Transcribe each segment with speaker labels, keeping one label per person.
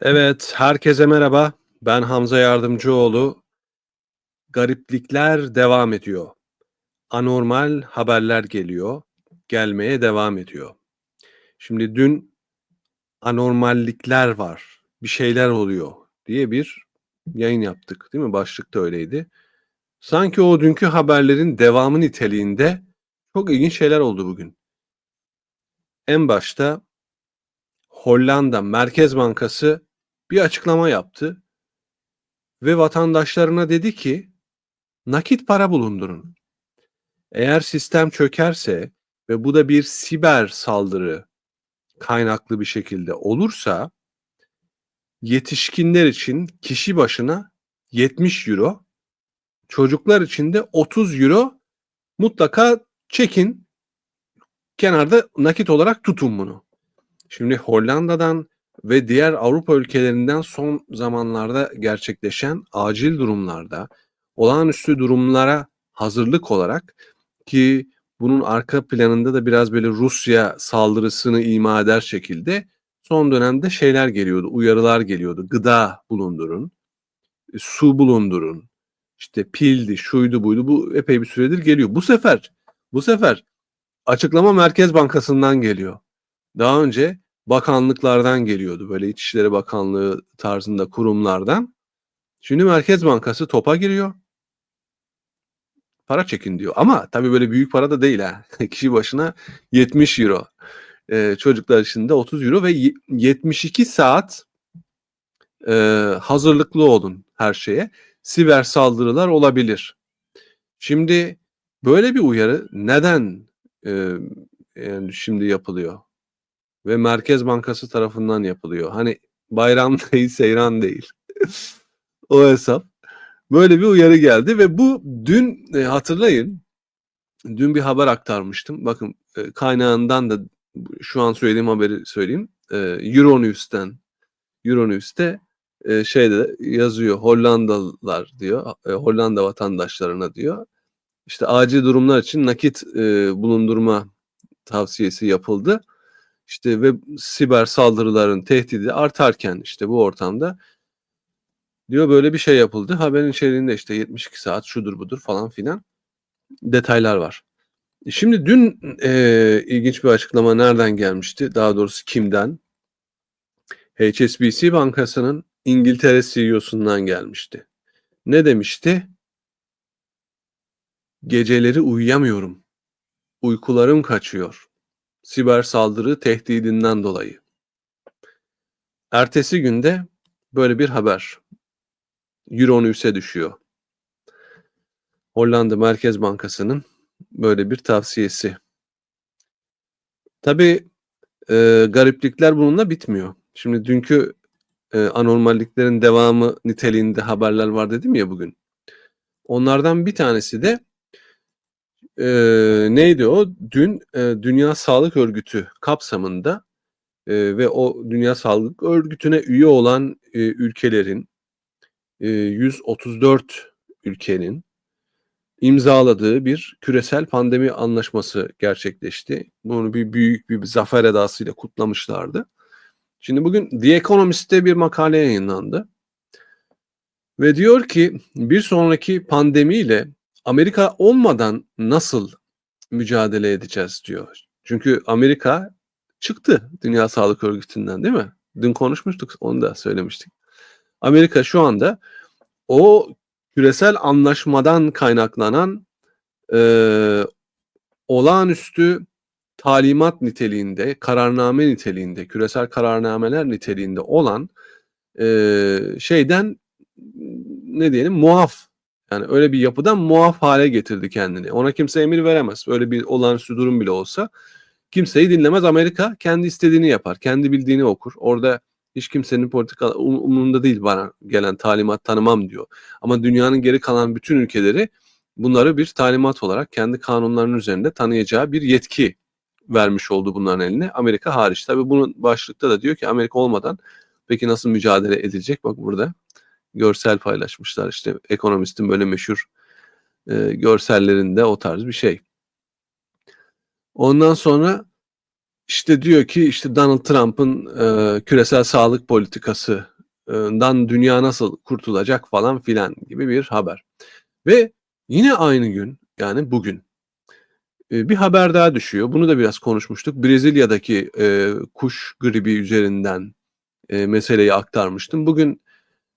Speaker 1: Evet, herkese merhaba. Ben Hamza Yardımcıoğlu. Gariplikler devam ediyor. Anormal haberler geliyor, gelmeye devam ediyor. Şimdi dün anormallikler var, bir şeyler oluyor diye bir yayın yaptık, değil mi? Başlık da öyleydi. Sanki o dünkü haberlerin devamı niteliğinde çok ilginç şeyler oldu bugün. En başta Hollanda Merkez Bankası bir açıklama yaptı ve vatandaşlarına dedi ki nakit para bulundurun. Eğer sistem çökerse ve bu da bir siber saldırı kaynaklı bir şekilde olursa yetişkinler için kişi başına 70 euro, çocuklar için de 30 euro mutlaka çekin. Kenarda nakit olarak tutun bunu. Şimdi Hollanda'dan ve diğer Avrupa ülkelerinden son zamanlarda gerçekleşen acil durumlarda olağanüstü durumlara hazırlık olarak ki bunun arka planında da biraz böyle Rusya saldırısını ima eder şekilde son dönemde şeyler geliyordu, uyarılar geliyordu. Gıda bulundurun, su bulundurun, işte pildi, şuydu buydu bu epey bir süredir geliyor. Bu sefer, bu sefer açıklama Merkez Bankası'ndan geliyor. Daha önce bakanlıklardan geliyordu. Böyle İçişleri Bakanlığı tarzında kurumlardan. Şimdi Merkez Bankası topa giriyor. Para çekin diyor. Ama tabii böyle büyük para da değil ha. Kişi başına 70 euro. Ee, çocuklar için de 30 euro ve 72 saat e, hazırlıklı olun her şeye. Siber saldırılar olabilir. Şimdi böyle bir uyarı neden e, yani şimdi yapılıyor? Ve Merkez Bankası tarafından yapılıyor. Hani bayram değil, seyran değil. o hesap. Böyle bir uyarı geldi ve bu dün e, hatırlayın dün bir haber aktarmıştım. Bakın e, kaynağından da şu an söylediğim haberi söyleyeyim. E, Euronews'ten Euronews'te e, şeyde yazıyor Hollandalılar diyor. E, Hollanda vatandaşlarına diyor. İşte acil durumlar için nakit e, bulundurma tavsiyesi yapıldı işte ve siber saldırıların tehdidi artarken işte bu ortamda diyor böyle bir şey yapıldı. Haberin içeriğinde işte 72 saat şudur budur falan filan detaylar var. E, şimdi dün e, ilginç bir açıklama nereden gelmişti? Daha doğrusu kimden? HSBC Bankası'nın İngiltere CEO'sundan gelmişti. Ne demişti? Geceleri uyuyamıyorum. Uykularım kaçıyor siber saldırı tehdidinden dolayı. Ertesi günde böyle bir haber. Euronews'e düşüyor. Hollanda Merkez Bankası'nın böyle bir tavsiyesi. Tabii e, gariplikler bununla bitmiyor. Şimdi dünkü e, anormalliklerin devamı niteliğinde haberler var dedim ya bugün. Onlardan bir tanesi de Eee, neydi o? Dün, eee, Dünya Sağlık Örgütü kapsamında, eee, ve o Dünya Sağlık Örgütü'ne üye olan, eee, ülkelerin, eee, 134 ülkenin imzaladığı bir küresel pandemi anlaşması gerçekleşti. Bunu bir büyük bir zafer edasıyla kutlamışlardı. Şimdi bugün The Economist'te bir makale yayınlandı. Ve diyor ki bir sonraki pandemiyle Amerika olmadan nasıl mücadele edeceğiz diyor. Çünkü Amerika çıktı Dünya Sağlık Örgütü'nden değil mi? Dün konuşmuştuk onu da söylemiştik. Amerika şu anda o küresel anlaşmadan kaynaklanan e, olağanüstü talimat niteliğinde, kararname niteliğinde, küresel kararnameler niteliğinde olan e, şeyden ne diyelim muaf yani öyle bir yapıdan muaf hale getirdi kendini. Ona kimse emir veremez. Öyle bir olağanüstü durum bile olsa kimseyi dinlemez. Amerika kendi istediğini yapar. Kendi bildiğini okur. Orada hiç kimsenin politika um, umurunda değil bana gelen talimat tanımam diyor. Ama dünyanın geri kalan bütün ülkeleri bunları bir talimat olarak kendi kanunlarının üzerinde tanıyacağı bir yetki vermiş oldu bunların eline. Amerika hariç. Tabi bunun başlıkta da diyor ki Amerika olmadan peki nasıl mücadele edilecek? Bak burada görsel paylaşmışlar. İşte ekonomistin böyle meşhur e, görsellerinde o tarz bir şey. Ondan sonra İşte diyor ki işte Donald Trump'ın e, küresel sağlık politikasından dünya nasıl kurtulacak falan filan gibi bir haber. Ve yine aynı gün yani bugün e, bir haber daha düşüyor. Bunu da biraz konuşmuştuk. Brezilya'daki e, kuş gribi üzerinden e, meseleyi aktarmıştım. Bugün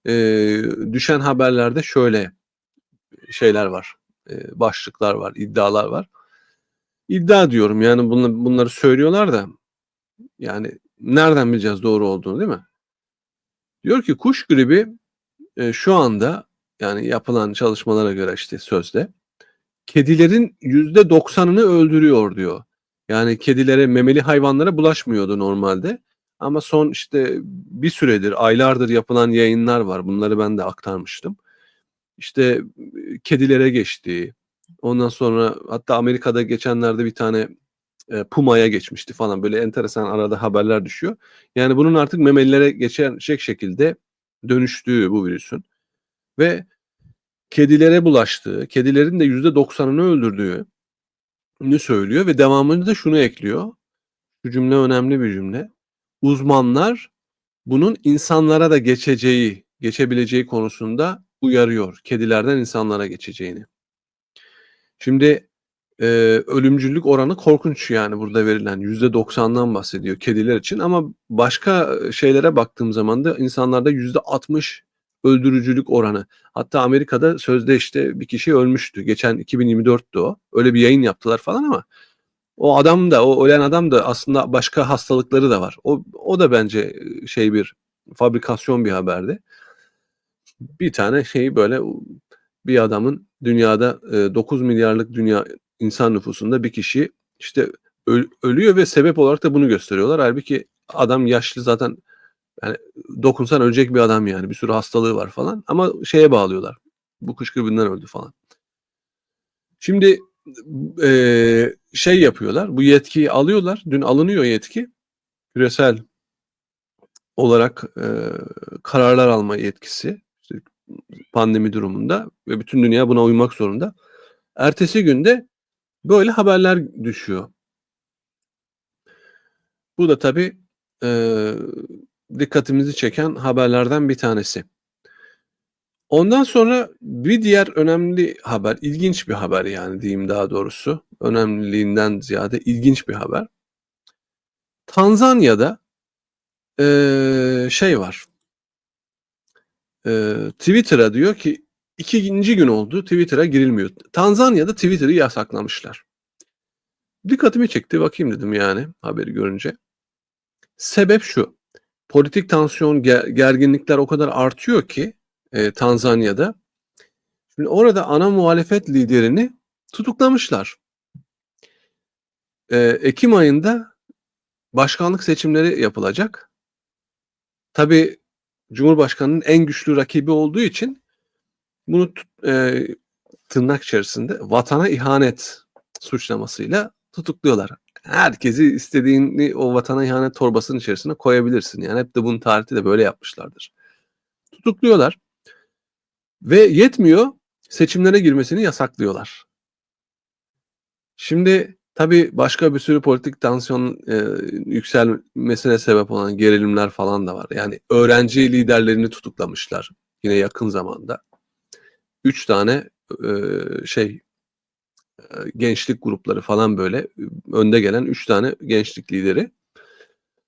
Speaker 1: e, düşen haberlerde şöyle şeyler var, e, başlıklar var, iddialar var. İddia diyorum yani bunları, bunları söylüyorlar da yani nereden bileceğiz doğru olduğunu değil mi? Diyor ki kuş gribi e, şu anda yani yapılan çalışmalara göre işte sözde kedilerin yüzde doksanını öldürüyor diyor. Yani kedilere memeli hayvanlara bulaşmıyordu normalde. Ama son işte bir süredir aylardır yapılan yayınlar var. Bunları ben de aktarmıştım. İşte kedilere geçti. Ondan sonra hatta Amerika'da geçenlerde bir tane e, Puma'ya geçmişti falan. Böyle enteresan arada haberler düşüyor. Yani bunun artık memelilere geçecek şekilde dönüştüğü bu virüsün. Ve kedilere bulaştığı, kedilerin de yüzde doksanını öldürdüğünü söylüyor ve devamında da şunu ekliyor. Şu cümle önemli bir cümle. Uzmanlar bunun insanlara da geçeceği, geçebileceği konusunda uyarıyor. Kedilerden insanlara geçeceğini. Şimdi e, ölümcüllük oranı korkunç yani burada verilen yüzde doksandan bahsediyor kediler için ama başka şeylere baktığım zaman da insanlarda yüzde altmış öldürücülük oranı. Hatta Amerika'da sözde işte bir kişi ölmüştü. Geçen 2024'tü o. Öyle bir yayın yaptılar falan ama o adam da o ölen adam da aslında başka hastalıkları da var. O o da bence şey bir fabrikasyon bir haberdi. Bir tane şey böyle bir adamın dünyada 9 milyarlık dünya insan nüfusunda bir kişi işte ölüyor ve sebep olarak da bunu gösteriyorlar. Halbuki adam yaşlı zaten yani dokunsan ölecek bir adam yani. Bir sürü hastalığı var falan. Ama şeye bağlıyorlar. Bu kış gribinden öldü falan. Şimdi e, şey yapıyorlar. Bu yetkiyi alıyorlar. Dün alınıyor yetki. Küresel olarak e, kararlar alma yetkisi. Pandemi durumunda ve bütün dünya buna uymak zorunda. Ertesi günde böyle haberler düşüyor. Bu da tabii e, dikkatimizi çeken haberlerden bir tanesi. Ondan sonra bir diğer önemli haber, ilginç bir haber yani diyeyim daha doğrusu. Önemliliğinden ziyade ilginç bir haber. Tanzanya'da ee, şey var. E, Twitter'a diyor ki ikinci gün oldu Twitter'a girilmiyor. Tanzanya'da Twitter'ı yasaklamışlar. Dikkatimi çekti bakayım dedim yani haberi görünce. Sebep şu politik tansiyon, gerginlikler o kadar artıyor ki e, Tanzanya'da. Şimdi orada ana muhalefet liderini tutuklamışlar. E, Ekim ayında başkanlık seçimleri yapılacak. Tabi Cumhurbaşkanı'nın en güçlü rakibi olduğu için bunu e, tırnak içerisinde vatana ihanet suçlamasıyla tutukluyorlar herkesi istediğini o vatana ihanet torbasının içerisine koyabilirsin. Yani hep de bunun tarihte de böyle yapmışlardır. Tutukluyorlar ve yetmiyor seçimlere girmesini yasaklıyorlar. Şimdi tabii başka bir sürü politik tansiyon e, yükselmesine sebep olan gerilimler falan da var. Yani öğrenci liderlerini tutuklamışlar yine yakın zamanda. Üç tane e, şey gençlik grupları falan böyle önde gelen 3 tane gençlik lideri.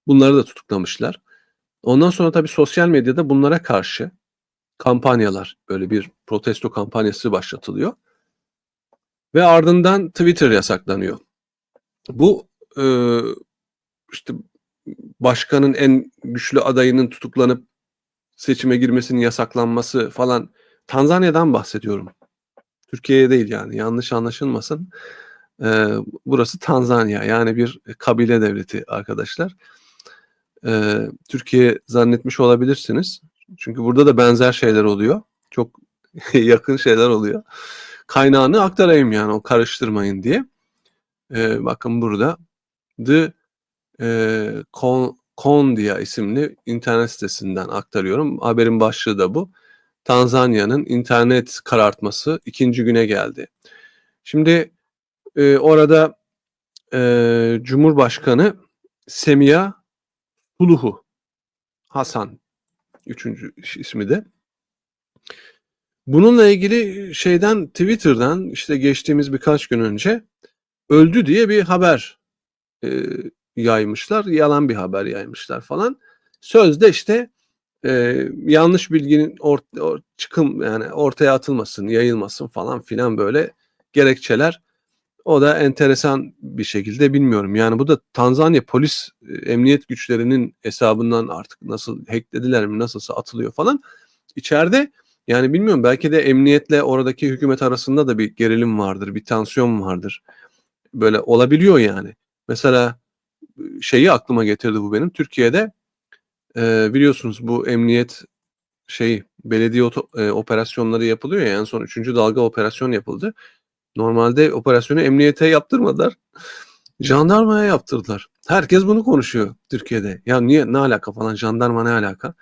Speaker 1: Bunları da tutuklamışlar. Ondan sonra tabii sosyal medyada bunlara karşı kampanyalar, böyle bir protesto kampanyası başlatılıyor. Ve ardından Twitter yasaklanıyor. Bu e, işte başkanın en güçlü adayının tutuklanıp seçime girmesinin yasaklanması falan Tanzanya'dan bahsediyorum. Türkiye'ye değil yani yanlış anlaşılmasın. Ee, burası Tanzanya yani bir kabile devleti arkadaşlar. Ee, Türkiye zannetmiş olabilirsiniz. Çünkü burada da benzer şeyler oluyor. Çok yakın şeyler oluyor. Kaynağını aktarayım yani o karıştırmayın diye. Ee, bakın burada The e, Con, Kondia isimli internet sitesinden aktarıyorum. Haberin başlığı da bu. Tanzanya'nın internet karartması ikinci güne geldi. Şimdi e, orada e, Cumhurbaşkanı Semiha Suluhu Hasan üçüncü ismi de. Bununla ilgili şeyden Twitter'dan işte geçtiğimiz birkaç gün önce öldü diye bir haber e, yaymışlar. Yalan bir haber yaymışlar falan. Sözde işte e, yanlış bilginin or, or, çıkım yani ortaya atılmasın, yayılmasın falan filan böyle gerekçeler. O da enteresan bir şekilde bilmiyorum. Yani bu da Tanzanya polis e, emniyet güçlerinin hesabından artık nasıl hacklediler mi nasılsa atılıyor falan. İçeride yani bilmiyorum belki de emniyetle oradaki hükümet arasında da bir gerilim vardır, bir tansiyon vardır. Böyle olabiliyor yani. Mesela şeyi aklıma getirdi bu benim. Türkiye'de e, biliyorsunuz bu emniyet şey belediye oto, e, operasyonları yapılıyor ya en son 3. dalga operasyon yapıldı. Normalde operasyonu emniyete yaptırmadılar. Jandarmaya yaptırdılar. Herkes bunu konuşuyor Türkiye'de. Ya niye ne alaka falan jandarma ne alaka?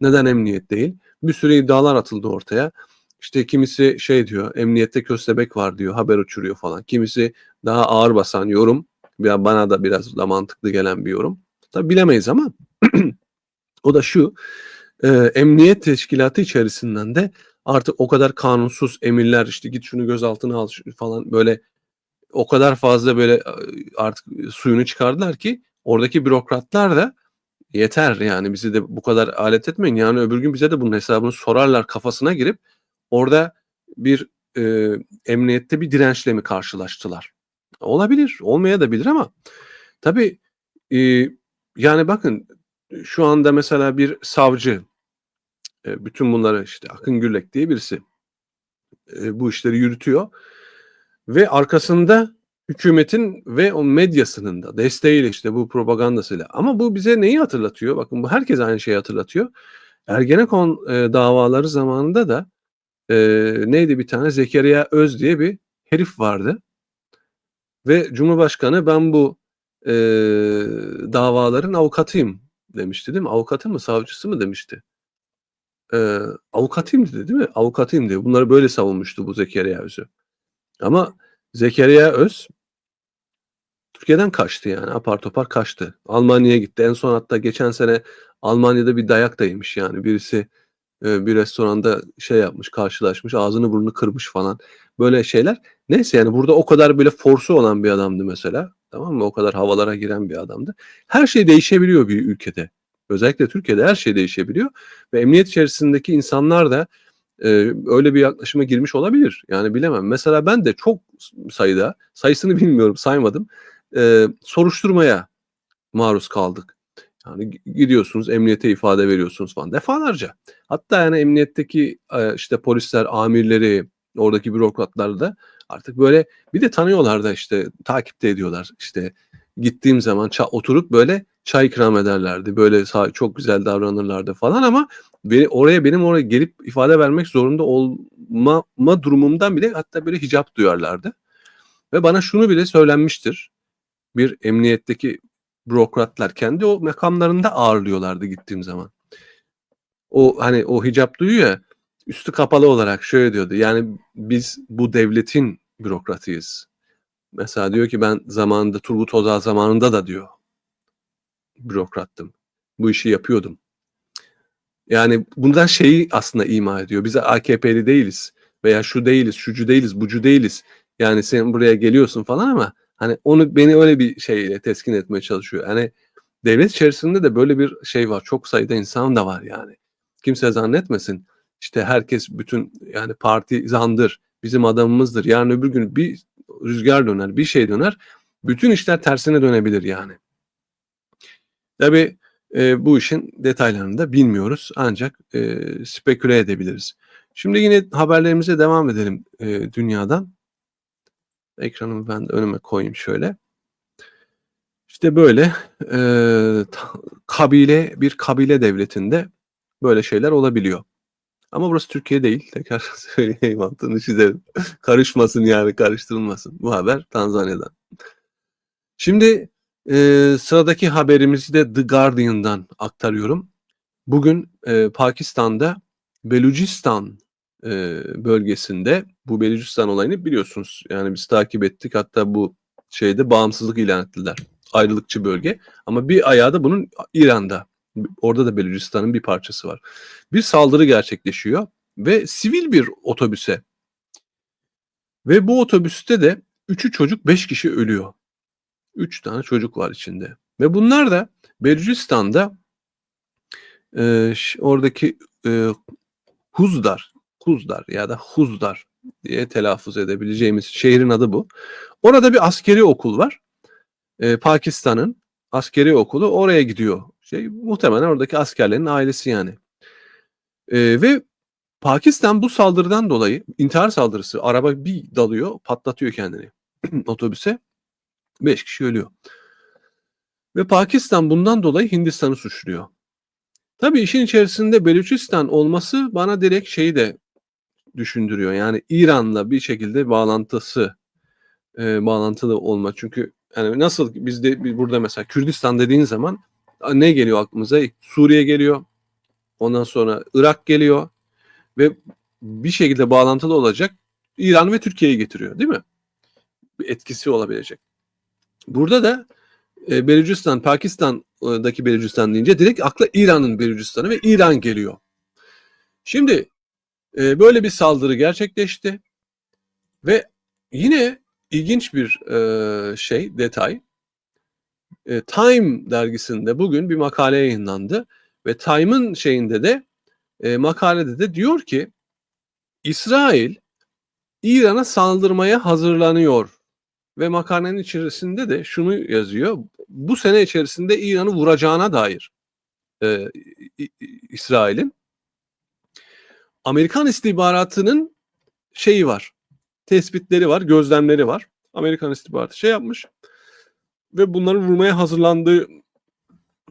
Speaker 1: Neden emniyet değil? Bir sürü iddialar atıldı ortaya. İşte kimisi şey diyor emniyette köstebek var diyor haber uçuruyor falan. Kimisi daha ağır basan yorum. Bana da biraz da mantıklı gelen bir yorum. Tabi bilemeyiz ama o da şu e, emniyet teşkilatı içerisinden de artık o kadar kanunsuz emirler işte git şunu gözaltına al falan böyle o kadar fazla böyle artık suyunu çıkardılar ki oradaki bürokratlar da yeter yani bizi de bu kadar alet etmeyin. Yani öbür gün bize de bunun hesabını sorarlar kafasına girip orada bir e, emniyette bir dirençle mi karşılaştılar? Olabilir, olmaya da bilir ama tabii e, yani bakın şu anda mesela bir savcı bütün bunları işte Akın Gürlek diye birisi bu işleri yürütüyor ve arkasında hükümetin ve o medyasının da desteğiyle işte bu propagandasıyla. Ama bu bize neyi hatırlatıyor? Bakın bu herkes aynı şeyi hatırlatıyor. Ergenekon davaları zamanında da neydi bir tane Zekeriya Öz diye bir herif vardı. Ve Cumhurbaşkanı ben bu e, davaların avukatıyım demişti değil mi? Avukatı mı savcısı mı demişti. E, avukatıyım dedi değil mi? Avukatıyım diyor. Bunları böyle savunmuştu bu Zekeriya Öz'ü. Ama Zekeriya Öz Türkiye'den kaçtı yani apar topar kaçtı. Almanya'ya gitti. En son hatta geçen sene Almanya'da bir dayak da yemiş yani. Birisi e, bir restoranda şey yapmış, karşılaşmış, ağzını burnunu kırmış falan. Böyle şeyler. Neyse yani burada o kadar böyle forsu olan bir adamdı mesela. Tamam mı? O kadar havalara giren bir adamdı. Her şey değişebiliyor bir ülkede. Özellikle Türkiye'de her şey değişebiliyor. Ve emniyet içerisindeki insanlar da e, öyle bir yaklaşıma girmiş olabilir. Yani bilemem. Mesela ben de çok sayıda, sayısını bilmiyorum, saymadım. E, soruşturmaya maruz kaldık. Yani gidiyorsunuz emniyete ifade veriyorsunuz falan defalarca. Hatta yani emniyetteki e, işte polisler, amirleri, oradaki bürokratlar da artık böyle bir de tanıyorlar da işte takipte ediyorlar. İşte gittiğim zaman ça- oturup böyle çay ikram ederlerdi. Böyle çok güzel davranırlardı falan ama beni oraya benim oraya gelip ifade vermek zorunda olma durumumdan bile hatta böyle hicap duyarlardı. Ve bana şunu bile söylenmiştir. Bir emniyetteki bürokratlar kendi o makamlarında ağırlıyorlardı gittiğim zaman. O hani o hicap duyuyor ya üstü kapalı olarak şöyle diyordu. Yani biz bu devletin bürokratıyız. Mesela diyor ki ben zamanında Turgut Özal zamanında da diyor bürokrattım. Bu işi yapıyordum. Yani bundan şeyi aslında ima ediyor. Biz AKP'li değiliz veya şu değiliz, şucu değiliz, bucu değiliz. Yani sen buraya geliyorsun falan ama hani onu beni öyle bir şeyle teskin etmeye çalışıyor. Yani devlet içerisinde de böyle bir şey var. Çok sayıda insan da var yani. Kimse zannetmesin. İşte herkes bütün yani parti zandır, bizim adamımızdır. Yarın öbür gün bir rüzgar döner, bir şey döner. Bütün işler tersine dönebilir yani. Tabii e, bu işin detaylarını da bilmiyoruz ancak e, speküle edebiliriz. Şimdi yine haberlerimize devam edelim e, dünyadan. Ekranımı ben de önüme koyayım şöyle. İşte böyle e, kabile bir kabile devletinde böyle şeyler olabiliyor. Ama burası Türkiye değil. Tekrar söyleyeyim altını çizelim. Karışmasın yani karıştırılmasın. Bu haber Tanzanya'dan. Şimdi e, sıradaki haberimizi de The Guardian'dan aktarıyorum. Bugün e, Pakistan'da Belucistan e, bölgesinde bu Belucistan olayını biliyorsunuz. Yani biz takip ettik. Hatta bu şeyde bağımsızlık ilan ettiler. ayrılıkçı bölge. Ama bir ayağı da bunun İran'da. Orada da Belucistan'ın bir parçası var. Bir saldırı gerçekleşiyor ve sivil bir otobüse ve bu otobüste de üçü çocuk beş kişi ölüyor. Üç tane çocuk var içinde. Ve bunlar da Belucistan'da e, oradaki e, Huzdar, Huzdar ya da Huzdar diye telaffuz edebileceğimiz şehrin adı bu. Orada bir askeri okul var. E, Pakistan'ın askeri okulu oraya gidiyor. Şey muhtemelen oradaki askerlerin ailesi yani. E, ve Pakistan bu saldırıdan dolayı intihar saldırısı araba bir dalıyor patlatıyor kendini otobüse. Beş kişi ölüyor. Ve Pakistan bundan dolayı Hindistan'ı suçluyor. Tabii işin içerisinde Beluçistan olması bana direkt şeyi de düşündürüyor. Yani İran'la bir şekilde bağlantısı e, bağlantılı olma. Çünkü yani nasıl bizde burada mesela Kürdistan dediğin zaman ne geliyor aklımıza? Suriye geliyor. Ondan sonra Irak geliyor ve bir şekilde bağlantılı olacak İran ve Türkiye'yi getiriyor değil mi? Bir etkisi olabilecek. Burada da e, Belucistan, Pakistan'daki Belucistan deyince direkt akla İran'ın Belucistan'ı ve İran geliyor. Şimdi e, böyle bir saldırı gerçekleşti ve yine ilginç bir e, şey, detay. E, Time dergisinde bugün bir makale yayınlandı ve Time'ın şeyinde de e, makalede de diyor ki İsrail İran'a saldırmaya hazırlanıyor ve makalenin içerisinde de şunu yazıyor. Bu sene içerisinde İran'ı vuracağına dair e, İsrail'in Amerikan istihbaratının şeyi var. Tespitleri var, gözlemleri var. Amerikan istihbaratı şey yapmış ve bunların vurmaya hazırlandığına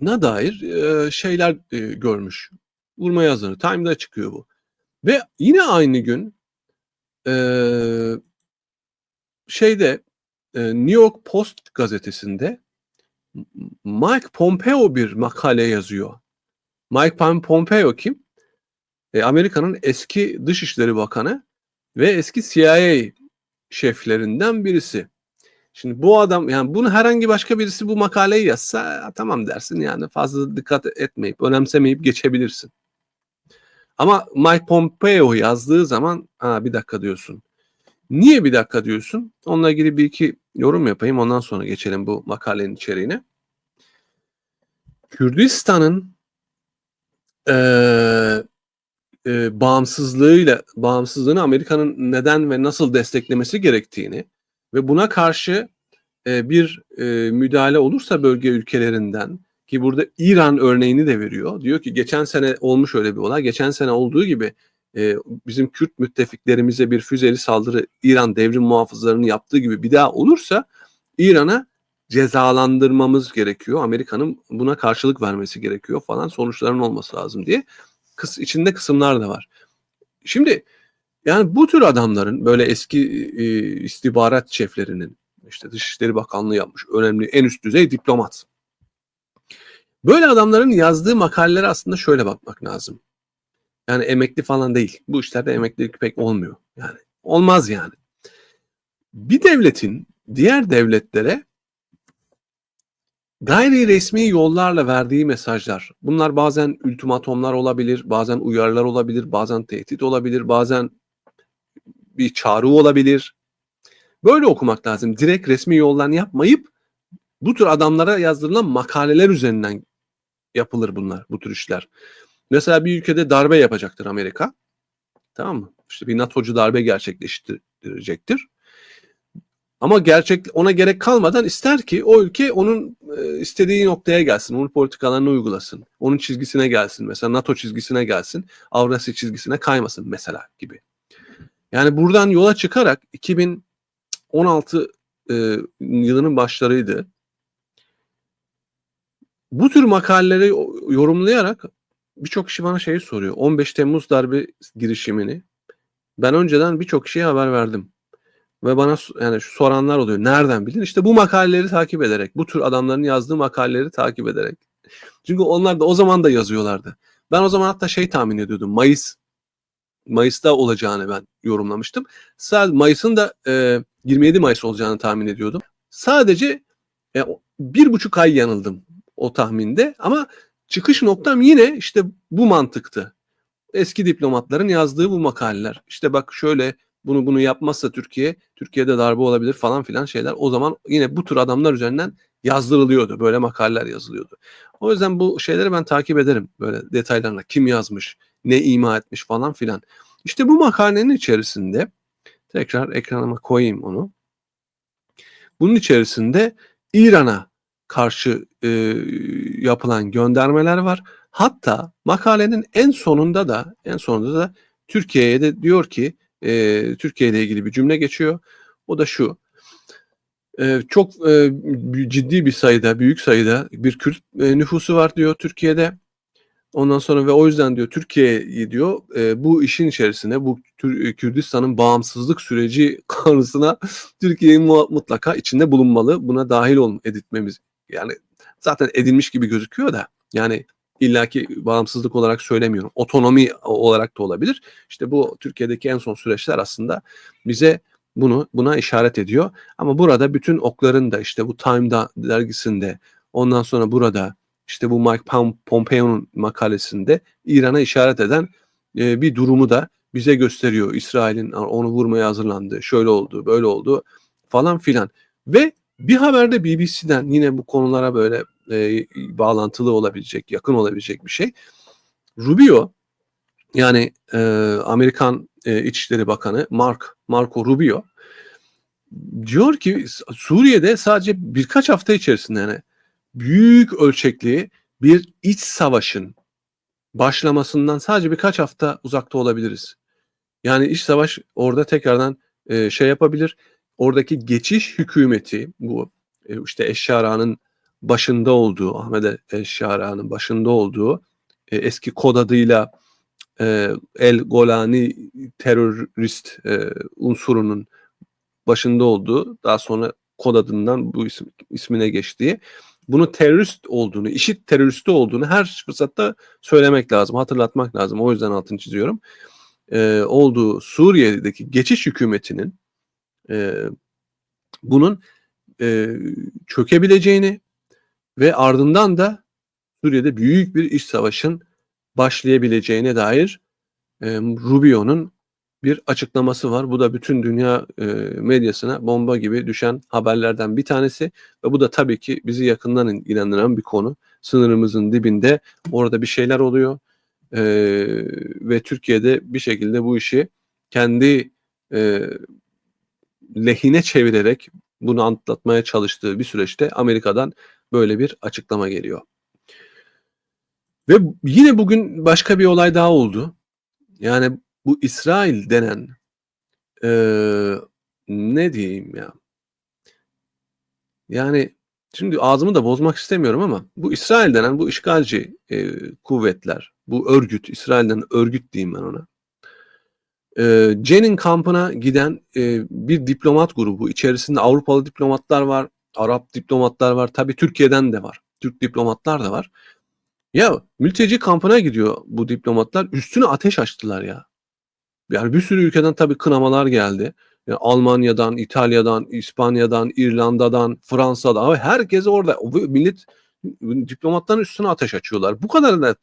Speaker 1: dair e, şeyler e, görmüş. Vurmaya hazır. Time'da çıkıyor bu. Ve yine aynı gün e, şeyde New York Post gazetesinde Mike Pompeo bir makale yazıyor. Mike Pompeo kim? E, Amerika'nın eski Dışişleri Bakanı ve eski CIA şeflerinden birisi. Şimdi bu adam yani bunu herhangi başka birisi bu makaleyi yazsa tamam dersin yani fazla dikkat etmeyip önemsemeyip geçebilirsin. Ama Mike Pompeo yazdığı zaman ha bir dakika diyorsun. Niye bir dakika diyorsun? Onunla ilgili bir iki yorum yapayım ondan sonra geçelim bu makalenin içeriğine. Kürdistan'ın e, e, bağımsızlığıyla bağımsızlığını Amerika'nın neden ve nasıl desteklemesi gerektiğini ve buna karşı e, bir e, müdahale olursa bölge ülkelerinden ki burada İran örneğini de veriyor. Diyor ki geçen sene olmuş öyle bir olay. Geçen sene olduğu gibi e, bizim Kürt müttefiklerimize bir füzeli saldırı İran devrim muhafızlarının yaptığı gibi bir daha olursa İran'a cezalandırmamız gerekiyor. Amerika'nın buna karşılık vermesi gerekiyor falan sonuçların olması lazım diye. Kıs, içinde kısımlar da var. Şimdi yani bu tür adamların böyle eski e, istihbarat şeflerinin işte Dışişleri Bakanlığı yapmış önemli en üst düzey diplomat. Böyle adamların yazdığı makalelere aslında şöyle bakmak lazım. Yani emekli falan değil. Bu işlerde emeklilik pek olmuyor. Yani olmaz yani. Bir devletin diğer devletlere gayri resmi yollarla verdiği mesajlar. Bunlar bazen ultimatomlar olabilir, bazen uyarılar olabilir, bazen tehdit olabilir, bazen bir çağrı olabilir. Böyle okumak lazım. Direkt resmi yoldan yapmayıp bu tür adamlara yazdırılan makaleler üzerinden yapılır bunlar, bu tür işler. Mesela bir ülkede darbe yapacaktır Amerika. Tamam mı? İşte bir NATO'cu darbe gerçekleştirecektir. Ama gerçek ona gerek kalmadan ister ki o ülke onun e, istediği noktaya gelsin, onun politikalarını uygulasın, onun çizgisine gelsin. Mesela NATO çizgisine gelsin, Avrasya çizgisine kaymasın mesela gibi. Yani buradan yola çıkarak 2016 e, yılının başlarıydı. Bu tür makaleleri yorumlayarak birçok kişi bana şeyi soruyor. 15 Temmuz darbe girişimini ben önceden birçok kişiye haber verdim. Ve bana yani şu soranlar oluyor. Nereden bildin? İşte bu makaleleri takip ederek, bu tür adamların yazdığı makaleleri takip ederek. Çünkü onlar da o zaman da yazıyorlardı. Ben o zaman hatta şey tahmin ediyordum. Mayıs Mayıs'ta olacağını ben yorumlamıştım. Sadece Mayıs'ın da e, 27 Mayıs olacağını tahmin ediyordum. Sadece e, bir buçuk ay yanıldım o tahminde ama çıkış noktam yine işte bu mantıktı. Eski diplomatların yazdığı bu makaleler. İşte bak şöyle bunu bunu yapmazsa Türkiye, Türkiye'de darbe olabilir falan filan şeyler. O zaman yine bu tür adamlar üzerinden yazdırılıyordu. Böyle makaleler yazılıyordu. O yüzden bu şeyleri ben takip ederim böyle detaylarına. Kim yazmış, ne ima etmiş falan filan. İşte bu makalenin içerisinde tekrar ekranıma koyayım onu. Bunun içerisinde İran'a karşı e, yapılan göndermeler var. Hatta makalenin en sonunda da en sonunda da Türkiye'ye de diyor ki e, Türkiye ile ilgili bir cümle geçiyor. O da şu. E, çok e, ciddi bir sayıda, büyük sayıda bir Kürt e, nüfusu var diyor Türkiye'de. Ondan sonra ve o yüzden diyor Türkiye'yi diyor e, bu işin içerisine bu Kürdistan'ın bağımsızlık süreci konusuna Türkiye'yi mutlaka içinde bulunmalı. Buna dahil ol editmemiz yani zaten edilmiş gibi gözüküyor da yani illaki bağımsızlık olarak söylemiyorum. Otonomi olarak da olabilir. İşte bu Türkiye'deki en son süreçler aslında bize bunu buna işaret ediyor. Ama burada bütün okların da işte bu Time'da dergisinde ondan sonra burada işte bu Mike Pompeo'nun makalesinde İran'a işaret eden e, bir durumu da bize gösteriyor. İsrail'in onu vurmaya hazırlandığı, şöyle oldu, böyle oldu falan filan. Ve bir haberde BBC'den yine bu konulara böyle e, bağlantılı olabilecek, yakın olabilecek bir şey. Rubio yani e, Amerikan e, İçişleri Bakanı Mark Marco Rubio diyor ki Suriye'de sadece birkaç hafta içerisinde yani büyük ölçekli bir iç savaşın başlamasından sadece birkaç hafta uzakta olabiliriz. Yani iç savaş orada tekrardan e, şey yapabilir. Oradaki geçiş hükümeti bu e, işte Eşşara'nın başında olduğu, Ahmet Eşşara'nın başında olduğu e, eski kod adıyla e, El Golani terörist e, unsurunun başında olduğu, daha sonra kod adından bu isim, ismine geçtiği bunu terörist olduğunu, işit teröristi olduğunu her fırsatta söylemek lazım, hatırlatmak lazım. O yüzden altını çiziyorum. Ee, olduğu Suriye'deki geçiş hükümetinin e, bunun e, çökebileceğini ve ardından da Suriye'de büyük bir iç savaşın başlayabileceğine dair e, Rubio'nun bir açıklaması var. Bu da bütün dünya e, medyasına bomba gibi düşen haberlerden bir tanesi ve bu da tabii ki bizi yakından ilgilendiren bir konu. Sınırımızın dibinde orada bir şeyler oluyor e, ve Türkiye'de bir şekilde bu işi kendi e, lehine çevirerek bunu anlatmaya çalıştığı bir süreçte Amerika'dan böyle bir açıklama geliyor. Ve yine bugün başka bir olay daha oldu. Yani bu İsrail denen e, ne diyeyim ya? Yani şimdi ağzımı da bozmak istemiyorum ama bu İsrail denen bu işgalci e, kuvvetler, bu örgüt, İsrail'den örgüt diyeyim ben ona. E, Cenin kampına giden e, bir diplomat grubu, içerisinde Avrupalı diplomatlar var, Arap diplomatlar var, tabii Türkiye'den de var, Türk diplomatlar da var. Ya mülteci kampına gidiyor bu diplomatlar, üstüne ateş açtılar ya. Yani bir sürü ülkeden tabii kınamalar geldi. Yani Almanya'dan, İtalya'dan, İspanya'dan, İrlanda'dan, Fransa'dan ama herkes orada. Millet diplomatların üstüne ateş açıyorlar. Bu kadar da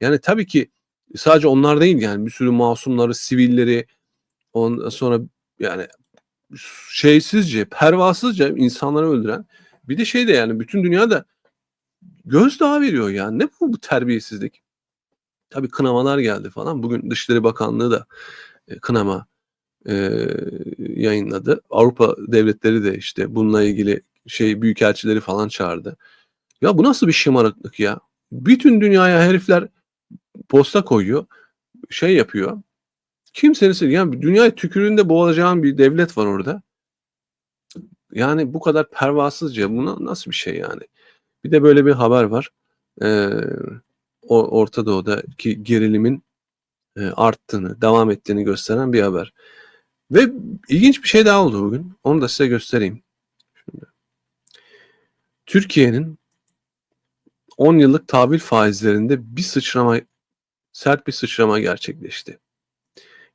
Speaker 1: yani tabii ki sadece onlar değil yani bir sürü masumları, sivilleri ondan sonra yani şeysizce, pervasızca insanları öldüren bir de şey de yani bütün dünyada gözdağı veriyor yani. Ne bu, bu terbiyesizlik? Tabii kınamalar geldi falan. Bugün Dışişleri Bakanlığı da e, kınama e, yayınladı. Avrupa devletleri de işte bununla ilgili şey büyükelçileri falan çağırdı. Ya bu nasıl bir şımarıklık ya? Bütün dünyaya herifler posta koyuyor. Şey yapıyor. Kimsenin yani dünyayı tükürüğünde boğacağın bir devlet var orada. Yani bu kadar pervasızca buna nasıl bir şey yani? Bir de böyle bir haber var. Ee, Orta Doğu'daki gerilimin e, arttığını, devam ettiğini gösteren bir haber. Ve ilginç bir şey daha oldu bugün. Onu da size göstereyim. Şimdi. Türkiye'nin 10 yıllık tahvil faizlerinde bir sıçrama, sert bir sıçrama gerçekleşti.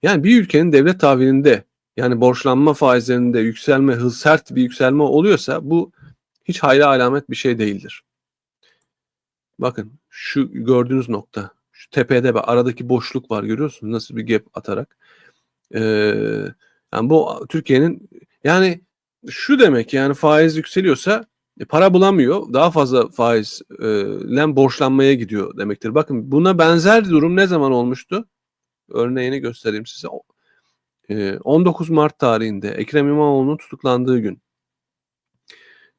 Speaker 1: Yani bir ülkenin devlet tahvilinde yani borçlanma faizlerinde yükselme, hız sert bir yükselme oluyorsa bu hiç hayra alamet bir şey değildir. Bakın şu gördüğünüz nokta, şu tepede ve aradaki boşluk var görüyorsunuz nasıl bir gap atarak. Ee, yani bu Türkiye'nin yani şu demek yani faiz yükseliyorsa e, para bulamıyor. Daha fazla faizle borçlanmaya gidiyor demektir. Bakın buna benzer durum ne zaman olmuştu? Örneğini göstereyim size. E, 19 Mart tarihinde Ekrem İmamoğlu'nun tutuklandığı gün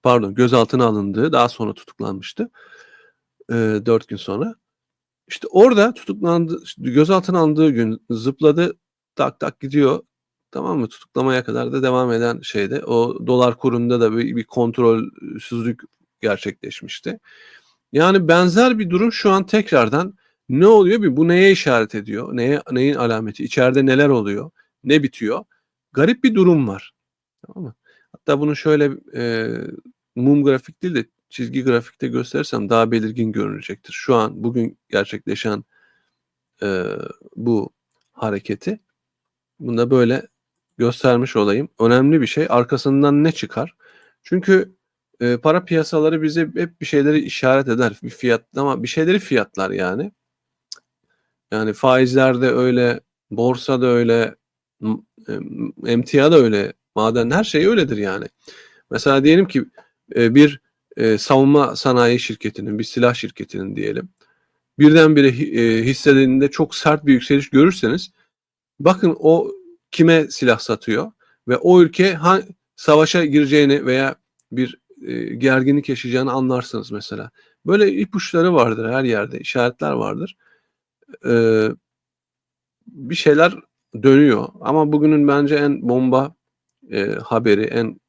Speaker 1: pardon gözaltına alındığı daha sonra tutuklanmıştı. E, 4 gün sonra. İşte orada tutuklandı, gözaltına alındığı gün zıpladı tak tak gidiyor. Tamam mı? Tutuklamaya kadar da devam eden şeyde o dolar kurunda da bir, bir kontrolsüzlük gerçekleşmişti. Yani benzer bir durum şu an tekrardan ne oluyor? Bir bu neye işaret ediyor? Neye neyin alameti? İçeride neler oluyor? Ne bitiyor? Garip bir durum var. Tamam mı? Hatta bunu şöyle e, mum grafik değil de çizgi grafikte gösterirsem daha belirgin görünecektir. Şu an bugün gerçekleşen e, bu hareketi bunda böyle göstermiş olayım. Önemli bir şey. Arkasından ne çıkar? Çünkü e, para piyasaları bize hep bir şeyleri işaret eder. Bir fiyat ama bir şeyleri fiyatlar yani. Yani faizler de öyle, borsa da öyle, emtia da öyle, maden her şey öyledir yani. Mesela diyelim ki e, bir e, savunma sanayi şirketinin, bir silah şirketinin diyelim. Birdenbire e, hisselerinde çok sert bir yükseliş görürseniz bakın o kime silah satıyor ve o ülke ha, savaşa gireceğini veya bir e, gerginlik yaşayacağını anlarsınız mesela. Böyle ipuçları vardır her yerde, işaretler vardır. Ee, bir şeyler dönüyor ama bugünün bence en bomba e, haberi, en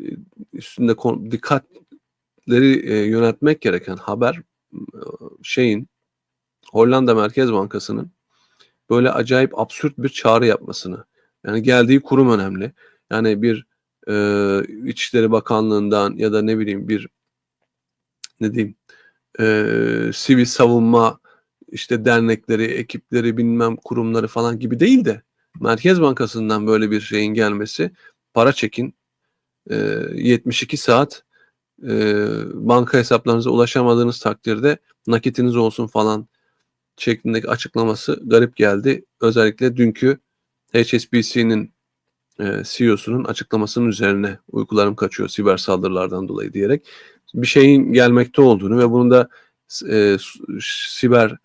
Speaker 1: e, üstünde dikkatleri e, yönetmek gereken haber e, şeyin Hollanda Merkez Bankası'nın böyle acayip absürt bir çağrı yapmasını. Yani geldiği kurum önemli. Yani bir e, İçişleri Bakanlığı'ndan ya da ne bileyim bir ne diyeyim e, sivil savunma işte dernekleri, ekipleri, bilmem kurumları falan gibi değil de Merkez Bankası'ndan böyle bir şeyin gelmesi para çekin e, 72 saat e, banka hesaplarınıza ulaşamadığınız takdirde nakitiniz olsun falan şeklindeki açıklaması garip geldi. Özellikle dünkü HSBC'nin e, CEO'sunun açıklamasının üzerine uykularım kaçıyor siber saldırılardan dolayı diyerek bir şeyin gelmekte olduğunu ve bunun da e, siber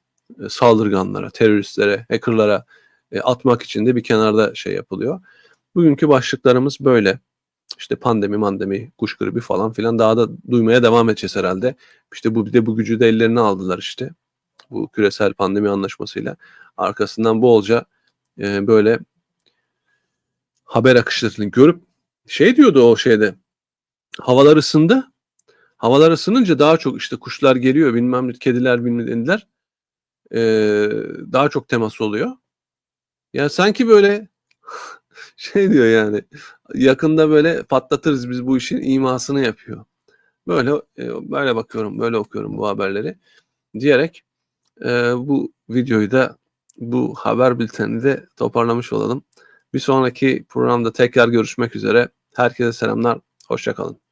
Speaker 1: saldırganlara, teröristlere, hackerlara e, atmak için de bir kenarda şey yapılıyor. Bugünkü başlıklarımız böyle. İşte pandemi, mandemi, kuş gribi falan filan daha da duymaya devam edeceğiz herhalde. İşte bu bir de bu gücü de ellerine aldılar işte. Bu küresel pandemi anlaşmasıyla. Arkasından bolca e, böyle haber akışlarını görüp şey diyordu o şeyde havalar ısındı. Havalar ısınınca daha çok işte kuşlar geliyor bilmem ne kediler bilmem neler e, daha çok temas oluyor. Ya sanki böyle şey diyor yani yakında böyle patlatırız biz bu işin imasını yapıyor. Böyle e, böyle bakıyorum, böyle okuyorum bu haberleri diyerek e, bu videoyu da bu haber bültenini de toparlamış olalım. Bir sonraki programda tekrar görüşmek üzere. Herkese selamlar, hoşçakalın.